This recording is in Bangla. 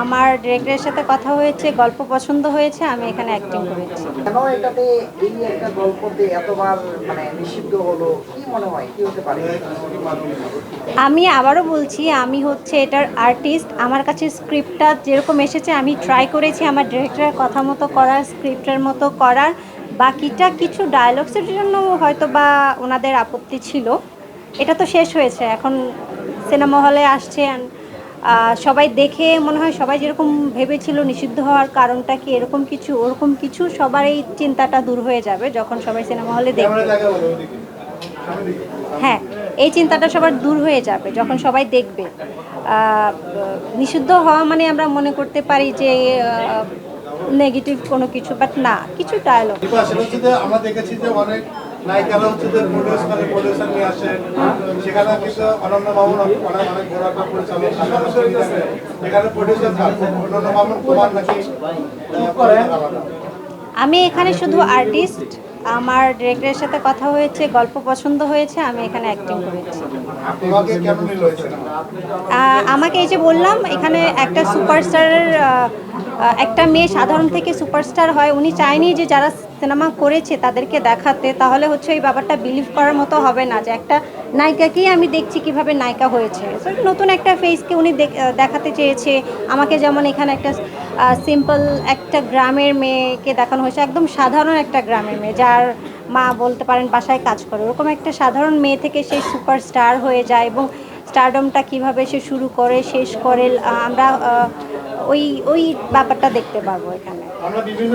আমার ডিরেক্টরের সাথে কথা হয়েছে গল্প পছন্দ হয়েছে আমি এখানে অ্যাক্টিং করেছি। কেন এটাতে এই একটা গল্পতে এতবার মানে নিষিদ্ধ হলো কি মনে হয়? কি হতে পারে? আমি আবারও বলছি আমি হচ্ছে এটার আর্টিস্ট আমার কাছে স্ক্রিপ্টটা যেরকম এসেছে আমি ট্রাই করেছি আমার ডিরেক্টরের কথা মতো করার স্ক্রিপ্টের মতো করার। বাকিটা কিছু ডায়লগসের জন্য হয়তো বা ওনাদের আপত্তি ছিল। এটা তো শেষ হয়েছে এখন সিনেমা হলে আসছে আহ, সবাই দেখে মনে হয় সবাই যেরকম ভেবেছিল নিষিদ্ধ হওয়ার কারণটা কি এরকম কিছু ওরকম কিছু সবার এই চিন্তাটা দূর হয়ে যাবে যখন সবাই সিনেমা হলে দেখবে। হ্যাঁ এই চিন্তাটা সবার দূর হয়ে যাবে যখন সবাই দেখবে। নিষিদ্ধ হওয়া মানে আমরা মনে করতে পারি যে নেগেটিভ কোনো কিছু বাট না কিছু ডায়লগ আমরা দেখেছি যে অনেক নায়িকারা হচ্ছে যে প্রডিউস করে প্রডিউসার নিয়ে আসে। সেখানে কিন্তু অনন্য মামুন অনেক অনেক বড় একটা পরিচালক এখানে প্রডিউসার থাকে। অনন্য মামুন কুমার নাকি করে আমি এখানে শুধু আর্টিস্ট আমার ডিরেক্টরের সাথে কথা হয়েছে গল্প পছন্দ হয়েছে আমি এখানে অ্যাক্টিং করেছি। আমাকে এই যে বললাম এখানে একটা সুপারস্টারের একটা মেয়ে সাধারণ থেকে সুপারস্টার হয়, উনি চায়নি যে যারা সিনেমা করেছে তাদেরকে দেখাতে, তাহলে হচ্ছে এই ব্যাপারটা বিলিভ করার মতো হবে না যে একটা নায়িকাকেই আমি দেখছি কীভাবে নায়িকা হয়েছে। নতুন একটা ফেসকে উনি দেখ- দেখাতে চেয়েছে। আমাকে যেমন এখানে একটা সিম্পল একটা গ্রামের মেয়েকে দেখানো হয়েছে, একদম সাধারণ একটা গ্রামের মেয়ে, যার মা বলতে পারেন বাসায় কাজ করে। ওরকম একটা সাধারণ মেয়ে থেকে সেই সুপারস্টার হয়ে যায় এবং স্টারডমটা কীভাবে সে শুরু করে, শেষ করে আমরা ওই ওই ব্যাপারটা দেখতে পাবো এখানে।